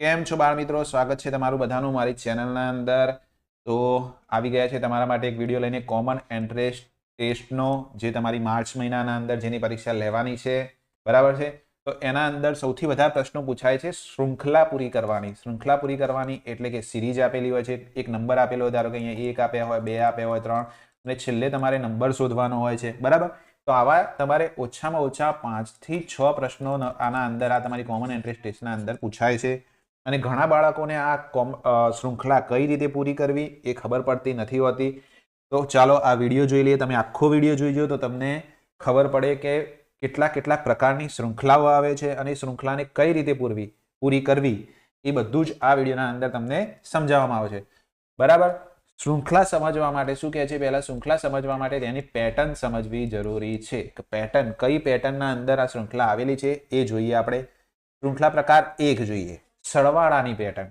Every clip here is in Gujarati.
કેમ છો બાળ મિત્રો? સ્વાગત છે તમારું બધાનું મારી ચેનલના અંદર. તો આવી ગયા છે તમારા માટે એક વીડિયો લઈને કોમન એન્ટ્રેન્સ ટેસ્ટનો, જે તમારી માર્ચ મહિનાના અંદર જેની પરીક્ષા લેવાની છે. બરાબર છે? તો એના અંદર સૌથી વધારે પ્રશ્નો પૂછાય છે શૃંખલા પૂરી કરવાની. શૃંખલા પૂરી કરવાની એટલે કે સિરીઝ આપેલી હોય છે. એક નંબર આપેલો હોય, ધારો કે અહીંયા એક આપ્યા હોય, બે આપ્યા હોય, ત્રણ, અને છેલ્લે તમારે નંબર શોધવાનો હોય છે. બરાબર? તો આવા તમારે ઓછામાં ઓછા પાંચથી છ પ્રશ્નો આના અંદર આ તમારી કોમન એન્ટ્રેન્સ ટેસ્ટના અંદર પૂછાય છે. અને ઘણા બાળકોને આ કોમ શૃંખલા કઈ રીતે પૂરી કરવી એ ખબર પડતી નથી હોતી. તો ચાલો આ વીડિયો જોઈ લઈએ. તમે આખો વીડિયો જોઈજો તો તમને ખબર પડે કે કેટલા કેટલા પ્રકારની શૃંખલાઓ આવે છે અને શૃંખલાને કઈ રીતે પૂરવી, પૂરી કરવી એ બધું જ આ વિડીયોના અંદર તમને સમજાવવામાં આવે છે. બરાબર? શૃંખલા સમજવા માટે શું કહે છે? પહેલાં શૃંખલા સમજવા માટે તેની પેટર્ન સમજવી જરૂરી છે. કે પેટર્ન કઈ પેટર્નના અંદર આ શૃંખલા આવેલી છે એ જોઈએ આપણે. શૃંખલા પ્રકાર એક જોઈએ. સરવાળાની પેટર્ન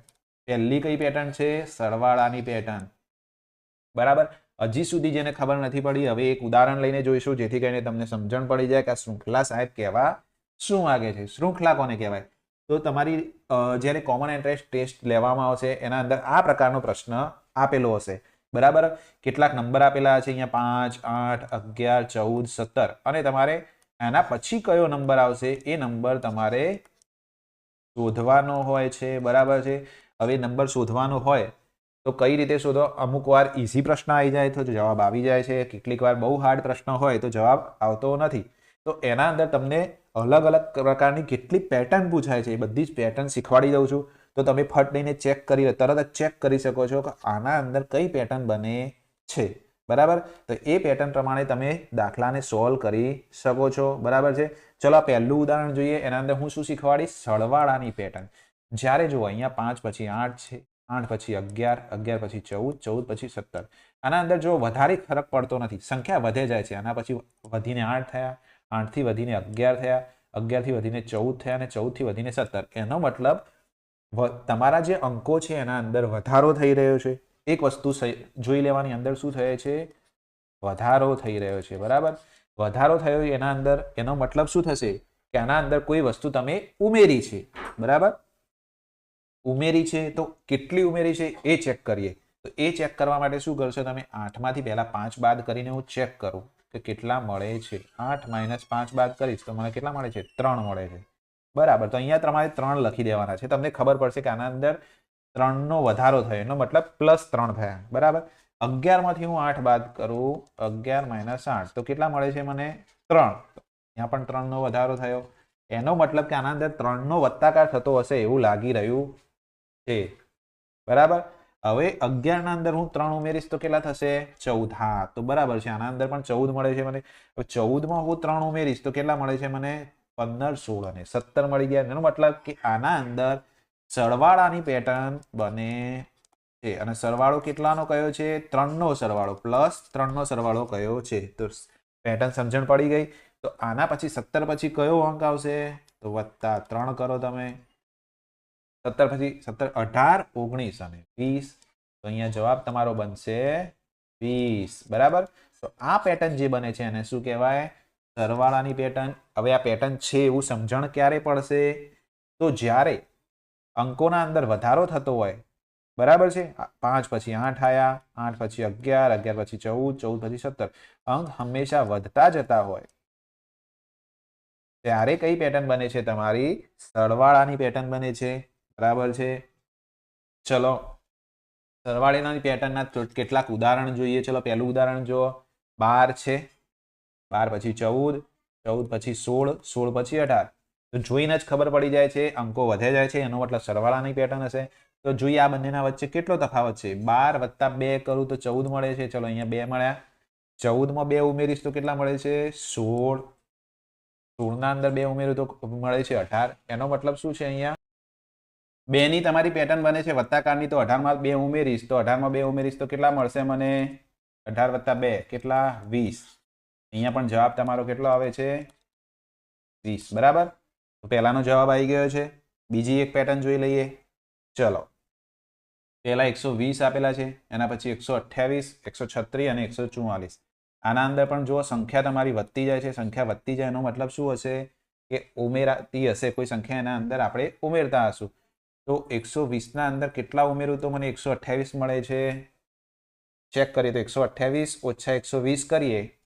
પહેલી કઈ પેટર્ન છે? સરવાળાની પેટર્ન બરાબર? હજી સુધી જેને ખબર નથી પડી, હવે એક ઉદાહરણ લઈને જોઈશું, જેથી કરીને તમને સમજણ પડી જાય કે આ શૃંખલા સાહેબ કહેવા શું માગે છે? શૃંખલા કોને કહેવાય? તો તમારી જ્યારે કોમન એન્ટ્રેન્સ ટેસ્ટ લેવામાં આવશે, એના અંદર આ પ્રકારનો પ્રશ્ન આપેલો હશે. બરાબર? કેટલાક નંબર આપેલા છે અહીંયા, પાંચ, આઠ, અગિયાર, ચૌદ, સત્તર. અને તમારે એના પછી કયો નંબર આવશે? એ નંબર તમારે શોધવાનો હોય છે, બરાબર છે. હવે નંબર શોધવાનો હોય તો કઈ રીતે શોધો? અમુક વાર ઇઝી પ્રશ્ન આવી જાય તો જવાબ આવી જાય છે. કેટલીક વાર બહુ હાર્ડ પ્રશ્ન હોય તો જવાબ આવતો નથી. તો એના અંદર તમને અલગ અલગ પ્રકારની કેટલી પેટર્ન પૂછાય છે એ બધી જ પેટર્ન શીખવાડી દઉં છું. તો તમે ફટ લઈને ચેક કરી તરત જ ચેક કરી શકો છો કે આના અંદર કઈ પેટર્ન બને છે. બરાબર? તો એ પેટર્ન પ્રમાણે તમે દાખલાને સોલ્વ કરી શકો છો. બરાબર છે? ચલો પહેલું ઉદાહરણ જોઈએ. એના અંદર હું શું શીખવાડીશ? સરવાળાની પેટર્ન જ્યારે જુઓ, અહીંયા પાંચ પછી આઠ છે. આઠ પછી અગિયાર અગિયાર પછી ચૌદ ચૌદ પછી સત્તર. આના અંદર જો વધારે ફરક પડતો નથી, સંખ્યા વધે જાય છે. આના પછી વધીને આઠ થયા આઠથી વધીને અગિયાર થયા અગિયારથી વધીને ચૌદ થયા અને ચૌદથી વધીને સત્તર. એનો મતલબ તમારા જે અંકો છે એના અંદર વધારો થઈ રહ્યો છે. એક વસ્તુ જોઈ લેવાની અંદર શું થયે છે? વધારો થઈ રહ્યો છે. બરાબર? વધારો થયો એના અંદર, એનો મતલબ શું થશે? કે આના અંદર કોઈ વસ્તુ તમે ઉમેરી છે. બરાબર? ઉમેરી છે, તો કેટલી ઉમેરી છે એ ચેક કરીએ. તો એ ચેક કરવા માટે શું કરશો તમે? આઠમાંથી પહેલા પાંચ બાદ કરીને હું ચેક કરું કે કેટલા મળે છે. આઠ માઇનસ પાંચ બાદ કરીશ તો મને કેટલા મળે છે? ત્રણ મળે છે. બરાબર, તો અહીંયા તમારે ત્રણ લખી દેવાના છે. તમને ખબર પડશે કે આના અંદર ત્રણનો વધારો થયો. એનો મતલબ પ્લસ ત્રણ થયા. બરાબર? અગિયારમાંથી હું આઠ બાદ કરું, અગિયાર માઇનસ આઠ. તો કેટલા મળે છે મને? ત્રણ. અહીંયા પણ ત્રણનો વધારો થયો. એનો મતલબ કે આના અંદર ત્રણનો વત્તાકાર થતો હશે એવું લાગી રહ્યું છે. બરાબર? હવે અગિયારના અંદર હું ત્રણ ઉમેરીશ તો કેટલા થશે? ચૌદ. હા, તો બરાબર છે. આના અંદર પણ ચૌદ મળે છે મને. હવે ચૌદમાં હું ત્રણ ઉમેરીશ તો કેટલા મળે છે મને? પંદર, સોળ અને સત્તર મળી ગયા. એનો મતલબ કે આના અંદર સરવાળાની પેટર્ન બને છે. અને સરવાળો કેટલાનો કયો છે? ત્રણનો સરવાળો પ્લસ ત્રણનો સરવાળો કયો છે? તો પેટર્ન સમજણ પડી ગઈ. તો આના પછી સત્તર પછી કયો અંક આવશે? તો વત્તા ત્રણ કરો તમે. સત્તર પછી સત્તર, અઢાર, ઓગણીસ અને વીસ. તો અહીંયા જવાબ તમારો બનશે વીસ. બરાબર? તો આ પેટર્ન જે બને છે એને શું કહેવાય? સરવાળાની પેટર્ન હવે આ પેટર્ન છે એવું સમજણ ક્યારે પડશે? તો જ્યારે અંકોના અંદર વધારો થતો હોય બરાબર છે? પાંચ પછી આઠ આયા, આઠ પછી અગિયાર અગિયાર પછી ચૌદ ચૌદ પછી સત્તર. અંક હંમેશા વધતા જતા હોય. ત્યારે કઈ પેટર્ન બને છે તમારી? સરવાળાની પેટર્ન બને છે. બરાબર છે? ચલો, સરવાળાની પેટર્નના કેટલાક ઉદાહરણ જોઈએ. ચલો, પહેલું ઉદાહરણ જો બાર છે. બાર પછી ચૌદ ચૌદ પછી સોળ સોળ પછી અઢાર. તો જોઈને જ ખબર પડી જાય છે, અંકો વધે જાય છે. એનો મતલબ સરવાળાની પેટર્ન હશે. તો જોઈએ આ બંનેના વચ્ચે કેટલો તફાવત છે? બાર વત્તા બે કરું તો ચૌદ મળે છે. ચલો અહીંયા બે મળ્યા. ચૌદમાં બે ઉમેરીશ તો કેટલા મળે છે? સોળ. સોળના અંદર બે ઉમેરું તો મળે છે અઢાર. એનો મતલબ શું છે અહીંયા? બેની તમારી પેટર્ન બને છે વત્તાકારની તો અઢારમાં બે ઉમેરીશ તો અઢારમાં બે ઉમેરીશ તો કેટલા મળશે મને? અઢાર વત્તા બે. કેટલા? વીસ. અહીંયા પણ જવાબ તમારો કેટલો આવે છે? વીસ બરાબર? તો પહેલાનો જવાબ આવી ગયો છે. બીજી એક પેટર્ન જોઈ લઈએ. ચલો. પહેલા એકસો વીસ આપેલા છે, એના પછી એકસો અઠ્યાવીસ, એકસો છત્રીસ અને એકસો ચુમ્માલીસ આના અંદર પણ જો સંખ્યા તમારી વધતી જાય છે. સંખ્યા વધતી જાય એનો મતલબ શું હશે કે ઉમેરાતી હશે. કોઈ સંખ્યા એના અંદર આપણે ઉમેરતા હશું. તો એકસો વીસના અંદર કેટલા ઉમેરું તો મને એકસો અઠ્યાવીસ મળે છે? ચેક કરીએ તો એકસો અઠ્યાવીસ ઓછા એકસો વીસ કરીએ.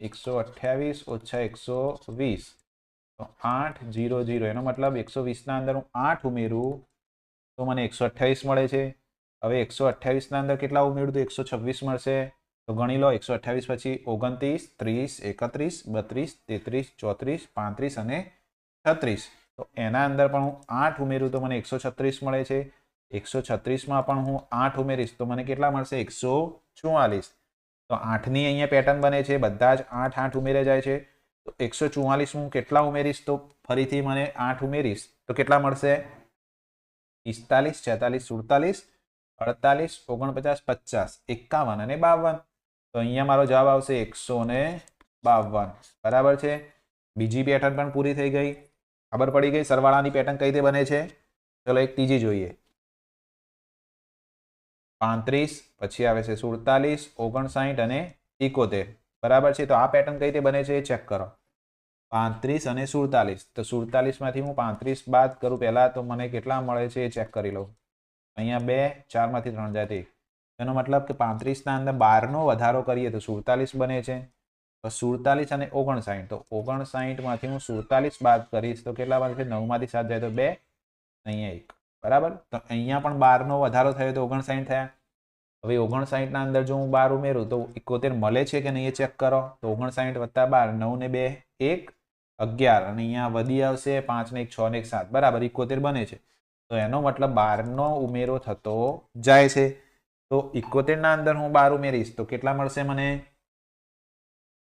એકસો અઠ્યાવીસ ઓછા એકસો વીસ. તો આઠ, જીરો જીરો. એનો મતલબ એકસો વીસના અંદર હું આઠ ઉમેરું. તો મને એકસો અઠ્યાવીસ મળે છે. હવે એકસો અઠ્યાવીસના અંદર કેટલા ઉમેરું તો? એકસો છવ્વીસ મળશે. તો ગણી લો, એકસો અઠ્યાવીસ પછી ઓગણત્રીસ, ત્રીસ, એકત્રીસ, બત્રીસ, તેત્રીસ, ચોત્રીસ, પાંત્રીસ અને છત્રીસ. તો એના અંદર પણ હું આઠ ઉમેરું તો મને એકસો છત્રીસ મળે છે. એકસો છત્રીસમાં પણ હું આઠ ઉમેરીશ તો મને કેટલા મળશે? એકસો ચુમ્માલીસ તો આઠની અહીંયા પેટર્ન બને છે. બધા જ આઠ આઠ ઉમેરે જાય છે. તો એકસો ચુમ્માલીસ હું કેટલા ઉમેરીશ? તો ફરીથી મને આઠ ઉમેરીશ. તો કેટલા મળશે? પિસ્તાલીસ, છેતાલીસ, સુડતાલીસ, અડતાલીસ, ઓગણપચાસ, પચાસ, એકાવન અને બાવન. તો અહીંયા મારો જવાબ આવશે એકસો ને બાવન. બરાબર છે? બીજી પેટર્ન પણ પૂરી થઈ ગઈ. ખબર પડી ગઈ સરવાળાની પેટર્ન કઈ રીતે બને છે? ચલો એક ત્રીજી જોઈએ. પાંત્રીસ, પછી આવે છે સુડતાલીસ, ઓગણસાઠ અને એકોતેર. બરાબર છે? તો આ પેટર્ન કઈ રીતે બને છે ચેક કરો. પાંત્રીસ અને સુડતાલીસ. તો સુડતાલીસમાંથી હું પાંત્રીસ બાદ કરું, પહેલાં તો મને કેટલા મળે છે એ ચેક કરી લઉં. અહીંયા બે, ચારમાંથી ત્રણ જાય એનો મતલબ કે પાંત્રીસના અંદર બારનો વધારો કરીએ તો સુડતાલીસ બને છે. તો સુડતાલીસ અને ઓગણસાઠ. તો ઓગણસાઠમાંથી હું સુડતાલીસ બાદ કરીશ તો કેટલા બનશે નવમાંથી સાત જાય તો બે, અહીંયા એક. બરાબર? તો અહીંયા પણ બારનો વધારો થયો તો ઓગણસાઠ થયા. હવે ઓગણસાઠના અંદર જો હું બાર ઉમેરું તો એકોતેર મળે છે કે નહીં એ ચેક કરો. તો ઓગણસાઠ વત્તા બાર નવ ને બે, એક. અગિયાર અને અહીંયા વધી આવશે પાંચ ને એક, છ ને એક, સાત. બરાબર, એકોતેર બને છે. તો એનો મતલબ બારનો ઉમેરો થતો જાય છે. તો એકોતેરના અંદર હું બાર ઉમેરીશ, તો કેટલા મળશે મને?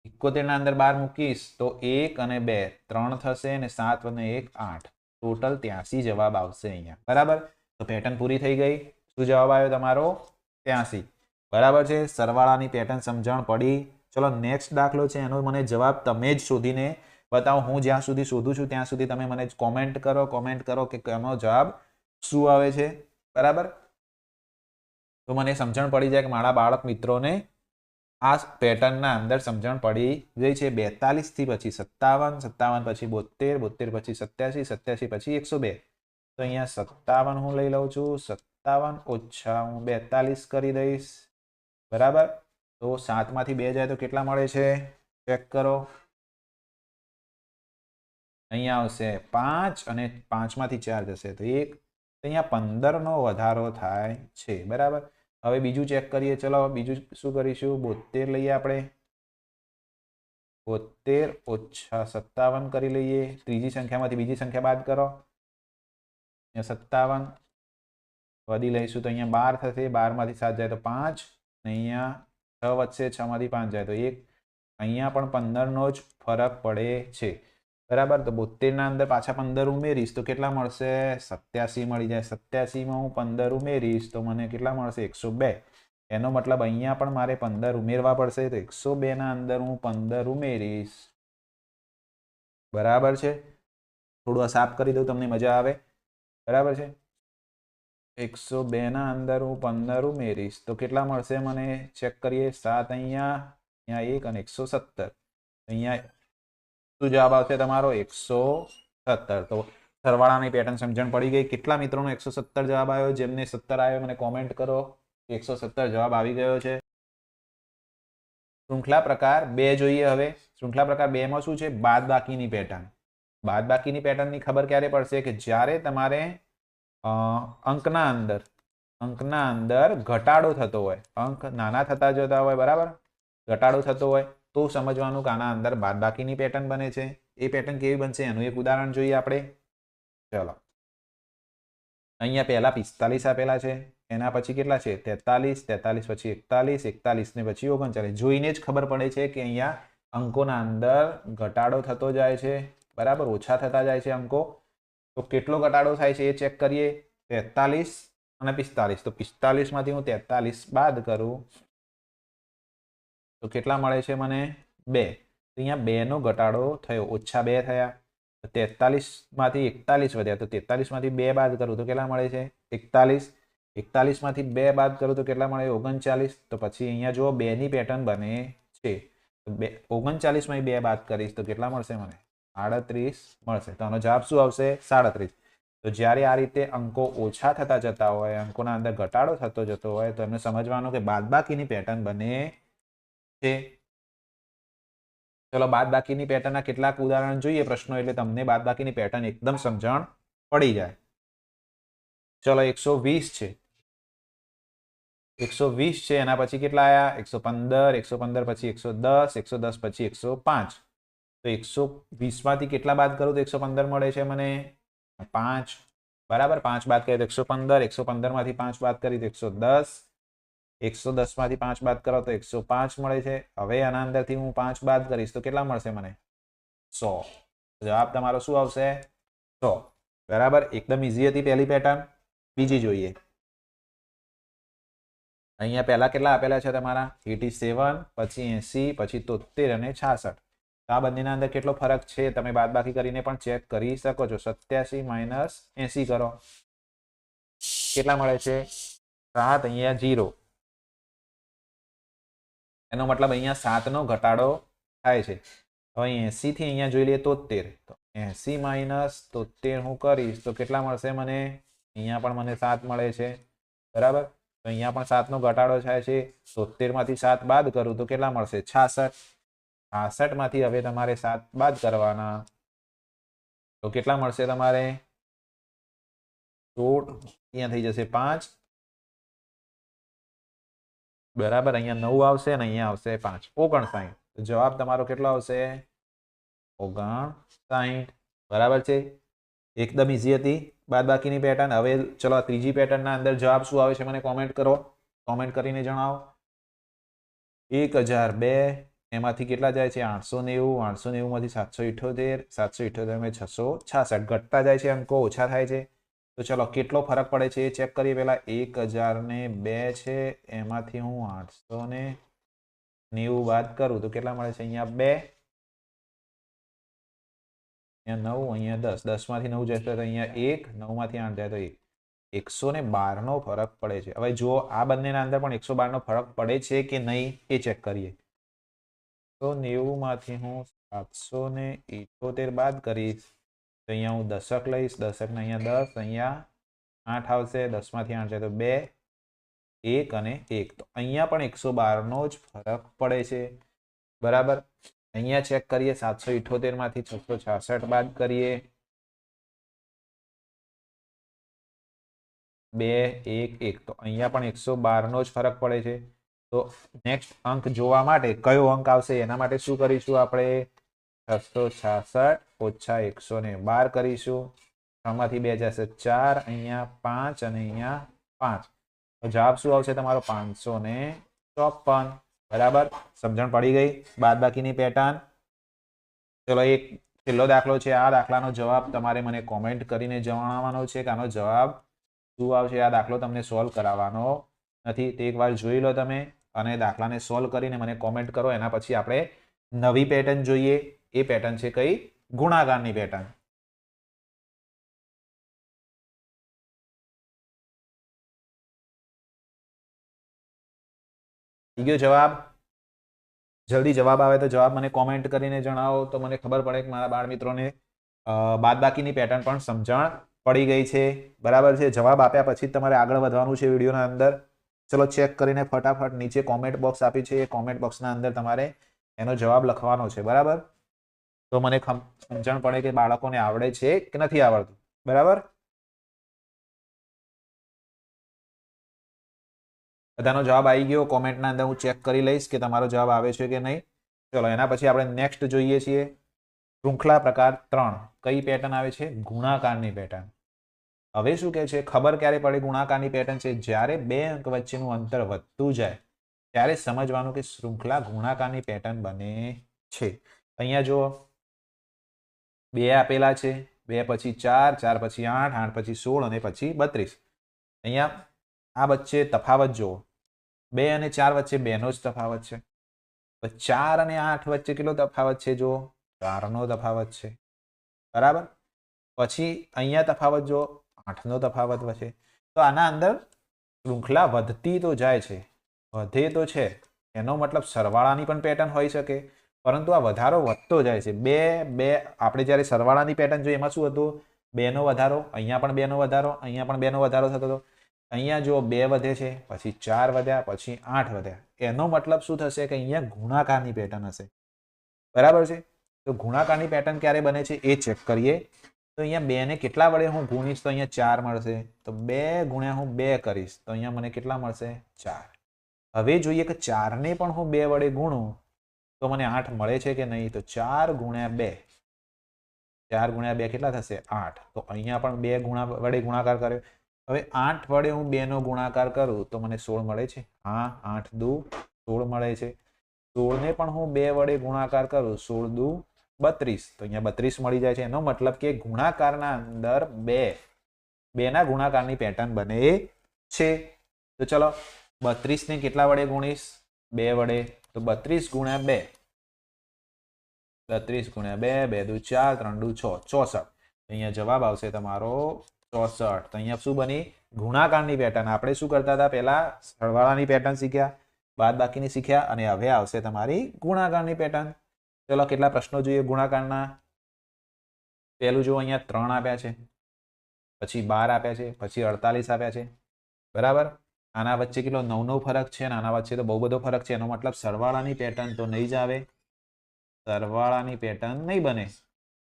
એકોતેરના અંદર બાર મૂકીશ, તો એક અને બે, ત્રણ થશે અને સાત અને એક, આઠ. ટોટલ ત્યાંસી જવાબ આવશે અહીંયા. બરાબર? તો પેટર્ન પૂરી થઈ ગઈ. શું જવાબ આવ્યો તમારો? ત્યાંસી. બરાબર છે? સરવાળાની પેટર્ન સમજણ પડી. ચલો, નેક્સ્ટ દાખલો છે. એનો મને જવાબ તમે જ શોધીને બતાવો, હું જ્યાં સુધી શોધું છું, ત્યાં સુધી તમે મને કોમેન્ટ કરો કોમેન્ટ કરો કે એનો જવાબ શું આવે છે, બરાબર? તો મને સમજણ પડી જાય કે મારા બાળક મિત્રોને આ પેટર્નના અંદર સમજણ પડી ગઈ છે. બેતાલીસથી પછી સત્તાવન સત્તાવન પછી બોતેર બોતેર પછી સત્યાસી સત્યાસી પછી એકસો બે. તો અહીંયા સત્તાવન હું લઈ લઉં છું. સત્તાવન ઓછા હું બેતાલીસ કરી દઈશ. બરાબર? તો સાતમાંથી બે જાય તો કેટલા મળે છે? ચેક કરો. અહીંયા આવશે પાંચ અને પાંચમાંથી ચાર જશે. તો એક અહીંયા પંદરનો વધારો થાય છે. બરાબર? હવે બીજું ચેક કરીએ. ચલો બીજું શું કરીશું? બોતેર લઈએ આપણે. બોતેર ઓછા સત્તાવન કરી લઈએ. ત્રીજી સંખ્યામાંથી બીજી સંખ્યા બાદ કરો. અહીંયા સત્તાવન વધી લઈશું. તો અહીંયા બાર થશે. બારમાંથી સાત જાય તો પાંચ. અહીંયા છ વધશે. છમાંથી પાંચ જાય તો એક. અહીંયા પણ પંદરનો જ ફરક પડે છે. બરાબર? તો બોતેરના અંદર પાછા પંદર ઉમેરીશ, તો કેટલા મળશે? સત્યાસી મળી જાય. સત્યાસીમાં હું પંદર ઉમેરીશ, તો મને કેટલા મળશે? એકસો બે. એનો મતલબ અહીંયા પણ મારે પંદર ઉમેરવા પડશે. તો એકસો બેના અંદર હું પંદર ઉમેરીશ. બરાબર છે? થોડું સાફ કરી દઉં, તમને મજા આવે. બરાબર છે? એકસો બેના અંદર હું પંદર ઉમેરીશ, તો કેટલા મળશે? મને ચેક કરીએ. સાત અહીંયા અહીંયા એક અને એકસો સત્તર. અહીંયા શું જવાબ આવશે તમારો એકસો સત્તર. તો સરવાળાની પેટર્ન સમજણ પડી ગઈ. કેટલા મિત્રોનો એકસો સત્તર જવાબ આવ્યો? જેમને સત્તર આવ્યો, મને કોમેન્ટ કરો. એકસો સત્તર જવાબ આવી ગયો છે. શૃંખલા પ્રકાર બે જોઈએ હવે. શૃંખલા પ્રકાર બેમાં શું છે? બાદ બાકીની પેટર્ન બાદ બાકીની પેટર્નની ખબર ક્યારે પડશે? કે જ્યારે તમારે અંકના અંદર અંકના અંદર ઘટાડો થતો હોય. અંક નાના થતા જતા હોય, બરાબર? ઘટાડો થતો હોય. તો સમજવાનું કે આના અંદર બાદબાકીની પેટર્ન બને છે. એ પેટર્ન કેવી બનશે એનું એક ઉદાહરણ જોઈએ આપણે. ચલો. અહીંયા પહેલાં પિસ્તાલીસ આપેલા છે. એના પછી કેટલા છે? તેતાલીસ તેતાલીસ પછી એકતાલીસ એકતાલીસ ને પછી ઓગણચાલીસ. જોઈને જ ખબર પડે છે કે અહીંયા અંકોના અંદર ઘટાડો થતો જાય છે. બરાબર? ઓછા થતા જાય છે અંકો. તો કેટલો ઘટાડો થાય છે એ ચેક કરીએ. તેતાલીસ અને પિસ્તાલીસ. તો પિસ્તાલીસમાંથી હું તેતાલીસ બાદ કરું. તો કેટલા મળે છે મને? બે. અહીંયા બેનો ઘટાડો થયો. ઓછા બે થયા. તેતાલીસમાંથી એકતાલીસ વધ્યા. તો તેતાલીસમાંથી બે બાદ કરું તો કેટલા મળે છે? એકતાલીસ. એકતાલીસમાંથી બે બાદ કરું તો કેટલા મળે? ઓગણચાલીસ. તો પછી અહીંયા જુઓ બેની પેટર્ન બને છે. બે, ઓગણચાલીસમાં બે બાદ કરીશ તો કેટલા મળશે મને? આડત્રીસ મળશે. તો આનો જવાબ શું આવશે? સાડત્રીસ. તો જ્યારે આ રીતે અંકો ઓછા થતા જતા હોય, અંકોના અંદર ઘટાડો થતો જતો હોય, તો એમને સમજવાનું કે બાદબાકીની પેટર્ન બને છે. ચલો, બાદબાકીની પેટર્નના કેટલાક ઉદાહરણ જોઈએ પ્રશ્નો એટલે તમને બાદ બાકીની પેટર્ન એકદમ સમજણ પડી જાય. ચલો, એકસો વીસ છે. એકસો વીસ છે, એના પછી કેટલા આયા? એકસો પંદર એકસો પંદર પછી એકસો દસ એકસો દસ પછી એકસો પાંચ. તો એકસો વીસમાંથી કેટલા બાદ કરું તો એકસો પંદર મળે છે મને? પાંચ. બરાબર, પાંચ બાદ કરીએ તો એકસો પંદર, એકસો પંદરમાંથી પાંચ બાદ કરી તો એકસો દસ. એકસો દસમાંથી પાંચ બાદ કરો તો એકસો પાંચ મળે છે. હવે આના અંદરથી હું પાંચ બાદ કરીશ તો કેટલા મળશે મને? સો. જવાબ તમારો શું આવશે? સો. બરાબર? એકદમ ઇઝી હતી પહેલી પેટર્ન બીજી જોઈએ. અહીંયા પહેલા કેટલા આપેલા છે તમારા? એટી સેવન, પછી એસી, પછી તોતેર અને છાસઠ. તો આ બંનેના અંદર કેટલો ફરક છે? તમે બાદબાકી કરીને પણ ચેક કરી શકો છો. સત્યાસી માઇનસ એસી કરો. કેટલા મળે છે? સાત અહીંયા જીરો એનો મતલબ અહીંયા સાતનો ઘટાડો થાય છે. હવે એસી થી અહીંયા જોઈ લઈએ તોતેર. તો એસી માઇનસ તોતેર હું કરીશ તો કેટલા મળશે મને? અહીંયા પણ મને સાત મળે છે. બરાબર? તો અહીંયા પણ સાતનો ઘટાડો થાય છે. તોતેરમાંથી સાત બાદ કરું તો કેટલા મળશે? છાસઠ. છાસઠમાંથી હવે તમારે સાત બાદ કરવાના. તો કેટલા મળશે તમારે? સોળ. અહીંયા થઈ જશે પાંચ. બરાબર, અહીંયા નવ આવશે અને અહીંયા આવશે પાંચ. ઓગણસાઠ. તો જવાબ તમારો કેટલો આવશે? ઓગણસાઠ. બરાબર છે? એકદમ ઇઝી હતી. બાદ બાકીની પેટર્ન હવે ચલો ત્રીજી પેટર્નના અંદર જવાબ શું આવે છે મને કોમેન્ટ કરો. કોમેન્ટ કરીને જણાવો. એક હજાર બે. એમાંથી કેટલા જાય છે? આઠસો નેવું. આઠસો નેવુંમાંથી સાતસો ઇઠોતેર. સાતસો ઇઠોતેર છસો છાસઠ. ઘટતા જાય છે અંકો. ઓછા થાય છે. તો ચલો, કેટલો ફરક પડે છે એ ચેક કરીએ. પહેલાં એક હજાર ને બે છે. એમાંથી હું આઠસો ને નેવું બાદ કરું તો કેટલા મળે છે? અહીંયા બે. અહીંયા નવ, અહીંયા દસ. દસમાંથી નવ જશે તો અહીંયા એક, નવમાંથી આઠ જાય તો એક. એકસો ને બારનો ફરક પડે છે. હવે જો આ બંનેના અંદર પણ એકસો બારનો ફરક પડે છે કે નહીં એ ચેક કરીએ. તો નેવુંમાંથી હું સાતસો ને બાદ કરીશ. તો અહીંયા હું દશક લઈશ, દશકને અહીંયા દસ, અહીંયા આઠ આવશે, દસમાંથી આઠ છે તો બે, એક અને એક. તો અહીંયા પણ એકસો બારનો જ ફરક પડે છે. બરાબર? અહીંયા ચેક કરીએ, સાતસો ઇઠોતેરમાંથી છસો છાસઠ બાદ કરીએ. બે, એક એક. તો અહીંયા પણ એકસો બારનો જ ફરક પડે છે. તો નેક્સ્ટ અંક જોવા માટે કયો અંક આવશે, એના માટે શું કરીશું આપણે? છસો છાસઠ ઓછા એકસો ને બાર કરીશું. છમાંથી બે જશે ચાર, અહીંયા પાંચ અને અહીંયા પાંચ. તો જવાબ શું આવશે તમારો? પાંચસો ને ચોપન. બરાબર? સમજણ પડી ગઈ? બાદ બાકીની પેટર્ન ચલો એક છેલ્લો દાખલો છે. આ દાખલાનો જવાબ તમારે મને કોમેન્ટ કરીને જણાવવાનો છે કે આનો જવાબ શું આવશે? આ દાખલો તમને સોલ્વ કરાવવાનો નથી. તે એકવાર જોઈ લો તમે અને દાખલાને સોલ્વ કરીને મને કોમેન્ટ કરો. એના પછી આપણે નવી પેટર્ન જોઈએ. એ પેટર્ન છે કઈ? ગુણાકારની પેટર્ન. થઈ ગયો જવાબ. જલ્દી જવાબ આવે તો જવાબ મને કોમેન્ટ કરીને જણાવો તો મને ખબર પડે કે મારા બાળ મિત્રોને બાદબાકીની પેટર્ન પણ સમજણ પડી ગઈ છે. બરાબર છે? જવાબ આપ્યા પછી તમારે આગળ વધવાનું છે વિડીયોના અંદર. ચલો ચેક કરીને ફટાફટ નીચે કોમેન્ટ બોક્સ આપી છે. એ કોમેન્ટ બોક્સના અંદર તમારે એનો જવાબ લખવાનો છે. બરાબર? તો મને સમજણ પડે કે બાળકોને આવડે છે કે નથી આવડતું. બરાબર? બધાનો જવાબ આવી ગયો. કોમેન્ટના અંદર હું ચેક કરી લઈશ કે તમારો જવાબ આવે છે કે નહીં. ચલો, એના પછી આપણે નેક્સ્ટ જોઈએ છીએ. શૃંખલા પ્રકાર ત્રણ. કઈ પેટર્ન આવે છે? ગુણાકારની પેટર્ન હવે શું કહે છે? ખબર ક્યારે પડે ગુણાકારની પેટર્ન છે? જ્યારે બે અંક વચ્ચેનું અંતર વધતું જાય, ત્યારે સમજવાનું કે શૃંખલા ગુણાકારની પેટર્ન બને છે. અહીંયા જો બે આપેલા છે. બે પછી ચાર ચાર પછી આઠ આઠ પછી સોળ અને પછી બત્રીસ. અહીંયા આ વચ્ચે તફાવત જુઓ. બે અને ચાર વચ્ચે બેનો જ તફાવત છે. ચાર અને આઠ વચ્ચે કેટલો તફાવત છે જુઓ? ચારનો તફાવત છે. બરાબર? પછી અહીંયા તફાવત જુઓ. આઠનો તફાવત વચ્ચે. તો આના અંદર શૃંખલા વધતી તો જાય છે. વધે તો છે. એનો મતલબ સરવાળાની પણ પેટર્ન હોઈ શકે. પરંતુ આ વધારો વધતો જાય છે. બે બે, આપણે જ્યારે સરવાળાની પેટર્ન જોઈએ, એમાં શું હતું? બેનો વધારો, અહીંયા પણ બેનો વધારો, અહીંયા પણ બેનો વધારો થતો હતો. અહીંયા જો બે વધે છે, પછી ચાર વધ્યા, પછી આઠ વધ્યા. એનો મતલબ શું થશે કે અહીંયા ગુણાકારની પેટર્ન હશે. બરાબર છે? તો ગુણાકારની પેટર્ન ક્યારે બને છે, એ ચેક કરીએ. તો અહીંયા બેને કેટલા વડે હું ગુણીશ, તો અહીંયા ચાર મળશે. તો બે ગુણ્યા હું બે કરીશ, તો અહીંયા મને કેટલા મળશે? ચાર. હવે જોઈએ કે ચારને પણ હું બે વડે ગુણું તો મને આઠ મળે છે કે નહીં? તો ચાર ગુણ્યા બે. ચાર ગુણ્યા બે કેટલા થશે? આઠ. તો અહીંયા પણ બે ગુણા વડે ગુણાકાર કર્યો. હવે આઠ વડે હું બેનો ગુણાકાર કરું તો મને સોળ મળે છે? હા, આઠ દુ, સોળ મળે છે. સોળને પણ હું બે વડે ગુણાકાર કરું, સોળ દુ, બત્રીસ. તો અહીંયા બત્રીસ મળી જાય છે. એનો મતલબ કે ગુણાકારના અંદર બે. બેના ગુણાકારની પેટર્ન બને છે. તો ચલો, બત્રીસને કેટલા વડે ગુણીશ? બે વડે. તો બત્રીસ ગુણ્યા બે. બત્રીસ ગુણ્યા બે બે દુ ચાર, ત્રણ દુ છ. ચોસઠ. અહીંયા જવાબ આવશે તમારો ચોસઠ. તો અહીંયા શું બની? ગુણાકારની પેટર્ન આપણે શું કરતા હતા? પહેલા સરવાળાની પેટર્ન શીખ્યા, બાદ બાકીની શીખ્યા અને હવે આવશે તમારી ગુણાકારની પેટર્ન ચલો, કેટલા પ્રશ્નો જોઈએ ગુણાકારના? પહેલું જો અહીંયા ત્રણ આપ્યા છે. પછી બાર આપ્યા છે. પછી અડતાલીસ આપ્યા છે. બરાબર? આના વચ્ચે કેટલો નવ નવ ફરક છે અને આના વચ્ચે તો બહુ બધો ફરક છે. એનો મતલબ સરવાળાની પેટર્ન તો નહીં જ આવે. સરવાળાની પેટર્ન નહીં બને.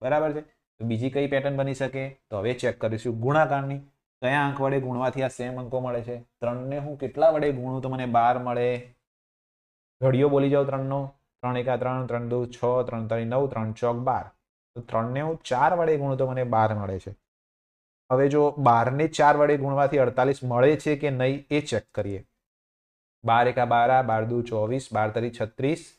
બરાબર છે? બીજી કઈ પેટર્ન બની શકે? તો હવે ચેક કરીશું ગુણાકારની. કયા અંક વડે ગુણવાથી આ સેમ અંકો મળે છે? ત્રણને હું કેટલા વડે ગુણું તો મને બાર મળે? ઘડીઓ બોલી જાઉં ત્રણનો. ત્રણ એકા ત્રણ ત્રણ દુ છ, ત્રણ ત્રણ નવ, ત્રણ ચોક બાર. તો ત્રણને હું ચાર વડે ગુણું તો મને બાર મળે છે. હવે જો બારને ચાર વડે ગુણવાથી અડતાલીસ મળે છે કે નહીં એ ચેક કરીએ. બાર એકા બારા, બાર દુ ચોવીસ, બાર તરી છત્રીસ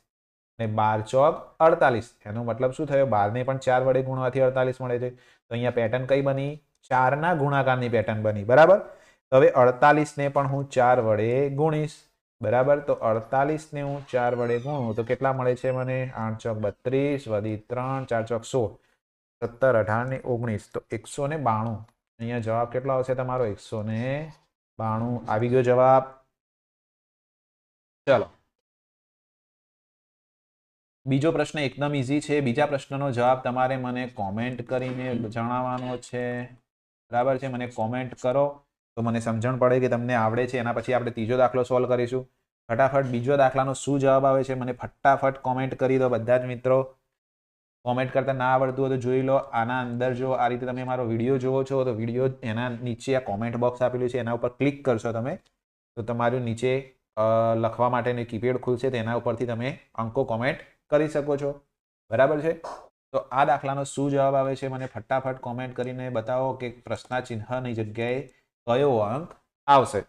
ને બાર ચોક અડતાલીસ. એનો મતલબ શું થયો? બારને પણ ચાર વડે ગુણવાથી અડતાલીસ મળે છે. તો અહીંયા પેટર્ન કઈ બની? ચારના ગુણાકારની પેટર્ન બની. બરાબર? હવે અડતાલીસને પણ હું ચાર વડે ગુણીશ. બરાબર? તો અડતાલીસને હું ચાર વડે ગુણું તો કેટલા મળે છે મને? આઠ ચોક બત્રીસ વધી ત્રણ, ચાર ચોક સોળ. સત્તર, અઢાર ને ઓગણીસ. તો એકસો ને બાણું. અહીંયા જવાબ કેટલો આવશે તમારો? એકસો ને બાણું. આવી ગયો જવાબ. ચલો. બીજો પ્રશ્ન એકદમ ઇઝી છે. બીજા પ્રશ્નનો જવાબ તમારે મને કોમેન્ટ કરીને જણાવવાનો છે. બરાબર છે? મને કોમેન્ટ કરો. તો મને સમજણ પડે કે તમને આવડે છે. એના પછી આપણે ત્રીજો દાખલો સોલ્વ કરીશું. ફટાફટ બીજો દાખલાનો શું જવાબ આવે છે? મને ફટાફટ કોમેન્ટ કરી દો બધા જ મિત્રો. કોમેન્ટ કરતા ના આવડતું હોય તો જોઈ લો. આના અંદર જો આ રીતે તમે મારો વીડિયો જોવો છો, તો વીડિયો એના નીચે આ કોમેન્ટ બોક્સ આપેલું છે, એના ઉપર ક્લિક કરશો તમે, તો તમારું નીચે લખવા માટેની કીપેડ ખુલશે તેના ઉપરથી તમે અંકો કોમેન્ટ કરી શકો છો. બરાબર છે? તો આ દાખલાનો શું જવાબ આવે છે? મને ફટાફટ કોમેન્ટ કરીને બતાવો કે પ્રશ્નાચિહ્નની જગ્યાએ કયો અંક આવશે.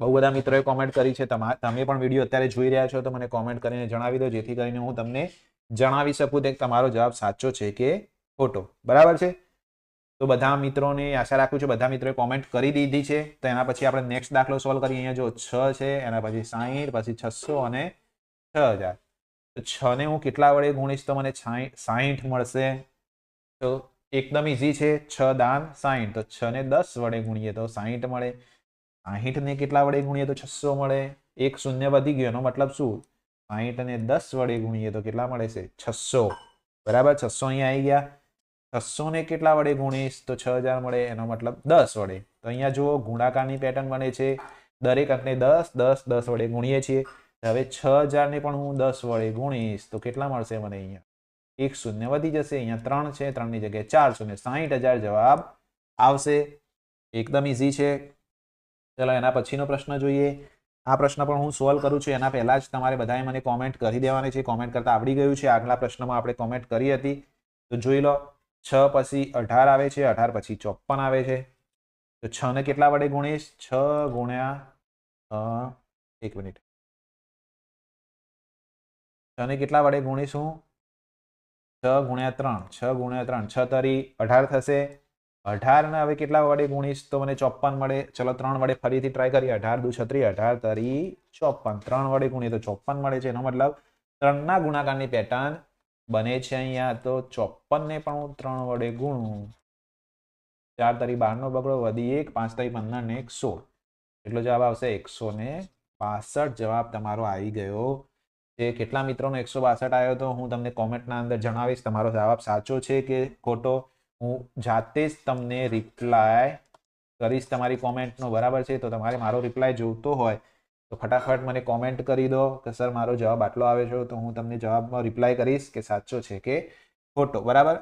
બહુ બધા મિત્રોએ કોમેન્ટ કરી છે. તમે પણ વીડિયો અત્યારે જોઈ રહ્યા છો, તો મને કોમેન્ટ કરીને જણાવી દો, જેથી કરીને હું તમને જણાવી શકું કે તમારો જવાબ સાચો છે કે ખોટો. બરાબર છે? તો બધા મિત્રોને આશા રાખું છું બધા મિત્રોએ કોમેન્ટ કરી દીધી છે. તો એના પછી આપણે નેક્સ્ટ દાખલો સોલ્વ કરીએ. અહીંયા જો છ છે, એના પછી સાહીઠ, પછી છસો અને છ હજાર. તો છ ને હું કેટલા વડે ગુણીશ તો મને સાહીઠ મળશે. તો એકદમ ઇઝી છે. છ દાન સાહીઠ. તો છ ને દસ વડે ગુણીએ તો સાહીઠ મળે. સાહીઠ ને કેટલા વડે ગુણીએ તો છસો મળે. એક શૂન્ય વધી ગયો મતલબ શું? સાહીઠ અને દસ વડે ગુણીએ તો કેટલા મળે છે? છસો. બરાબર? છસો અહીંયા આવી ગયા. છસો ને કેટલા વડે ગુણીશ? તો છ હજાર મળે. એનો મતલબ દસ વડે. તો અહીંયા જુઓ, ગુણાકારની પેટર્ન બને છે. દરેક અંકને દસ દસ દસ વડે ગુણીએ છીએ. હવે છ હજારને પણ હું દસ વડે ગુણીશ. તો કેટલા મળશે મને અહીંયા? એક શૂન્ય વધી જશે. અહીંયા ત્રણ છે. ત્રણની જગ્યાએ ચાર શૂન્ય. સાહીઠ હજાર જવાબ આવશે. એકદમ ઇઝી છે. ચલો, એના પછીનો પ્રશ્ન જોઈએ. આ પ્રશ્ન પણ હું સોલ્વ કરું છું. એના પહેલાં જ તમારે બધાએ મને કોમેન્ટ કરી દેવાની છે. કોમેન્ટ કરતાં આવડી ગયું છે. આગલા પ્રશ્નમાં આપણે કોમેન્ટ કરી હતી. તો જોઈ લો. છ પછી અઢાર આવે છે. અઢાર પછી ચોપન આવે છે. તો છ ને કેટલા વડે ગુણીશ? છ ગુણ્યા એક મિનિટ. છ ને કેટલા વડે ગુણીશ હું? છ ગુણ્યા ત્રણ. છ ગુણ્યા ત્રણ. છ તરી અઢાર થશે. અઢારને હવે કેટલા વડે ગુણીશ? તો મને ચોપન મળે ચલો ત્રણ વડે ફરીથી ટ્રાય કરીએ. અઢાર દુ છત્રી, અઢાર તરી ચોપન ત્રણ વડે ગુણીએ તો ચોપન મળે છે. એનો મતલબ ત્રણના ગુણાકારની પેટર્ન બને છે અહીંયા. તો ચોપનને પણ હું ત્રણ વડે ગુણું. ચાર તરી બારનો બગડો વધી એક, પાંચ તરી પંદર ને એક સોળ. એટલો જવાબ આવશે એકસો ને બાસઠ. જવાબ તમારો આવી ગયો જે કેટલા મિત્રોનો એકસો બાસઠ આવ્યો તો હું તમને કોમેન્ટના અંદર જણાવીશ. તમારો જવાબ સાચો છે કે ખોટો? હું જાતે જ તમને રિપ્લાય કરીશ. તમારી કોમેન્ટનો બરાબર છે તો તમારે મારો રિપ્લાય જોઈતો હોય તો ફટાફટ મને કોમેન્ટ કરી દો કે સર મારો જવાબ આટલો આવે છે તો હું તમને જવાબમાં રિપ્લાય કરીશ કે સાચો છે કે ખોટો. બરાબર?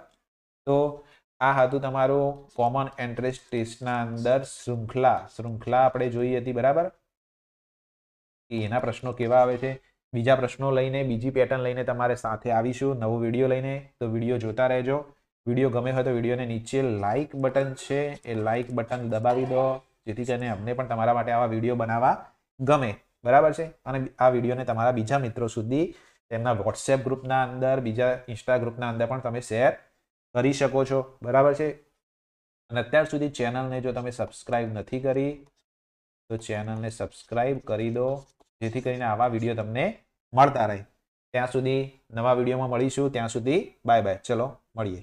તો આ હતું તમારું કોમન એન્ટ્રન્સ ટેસ્ટના અંદર શૃંખલા. શૃંખલા આપણે જોઈ હતી, બરાબર? કે એના પ્રશ્નો કેવા આવે છે? બીજા પ્રશ્નો લઈને બીજી પેટર્ન લઈને તમારે સાથે આવીશું. નવો વીડિયો લઈને તો વીડિયો જોતા રહેજો. વીડિયો ગમે હોય તો વિડીયોને નીચે લાઇક બટન છે. એ લાઇક બટન દબાવી દો, જેથી કરીને અમને પણ તમારા માટે આવા વીડિયો બનાવવા ગમે. બરાબર છે? અને આ વિડીયોને તમારા બીજા મિત્રો સુધી, તેમના વોટ્સએપ ગ્રુપના અંદર, બીજા ઇન્સ્ટા ગ્રુપના અંદર પણ તમે શેર કરી શકો છો. બરાબર છે? અને અત્યાર સુધી ચેનલને જો તમે સબસ્ક્રાઇબ નથી કરી, તો ચેનલને સબસ્ક્રાઇબ કરી દો, જેથી કરીને આવા વીડિયો તમને મળતા રહે. ત્યાં સુધી નવા વિડીયોમાં મળીશું. ત્યાં સુધી બાય બાય ચલો, મળીએ.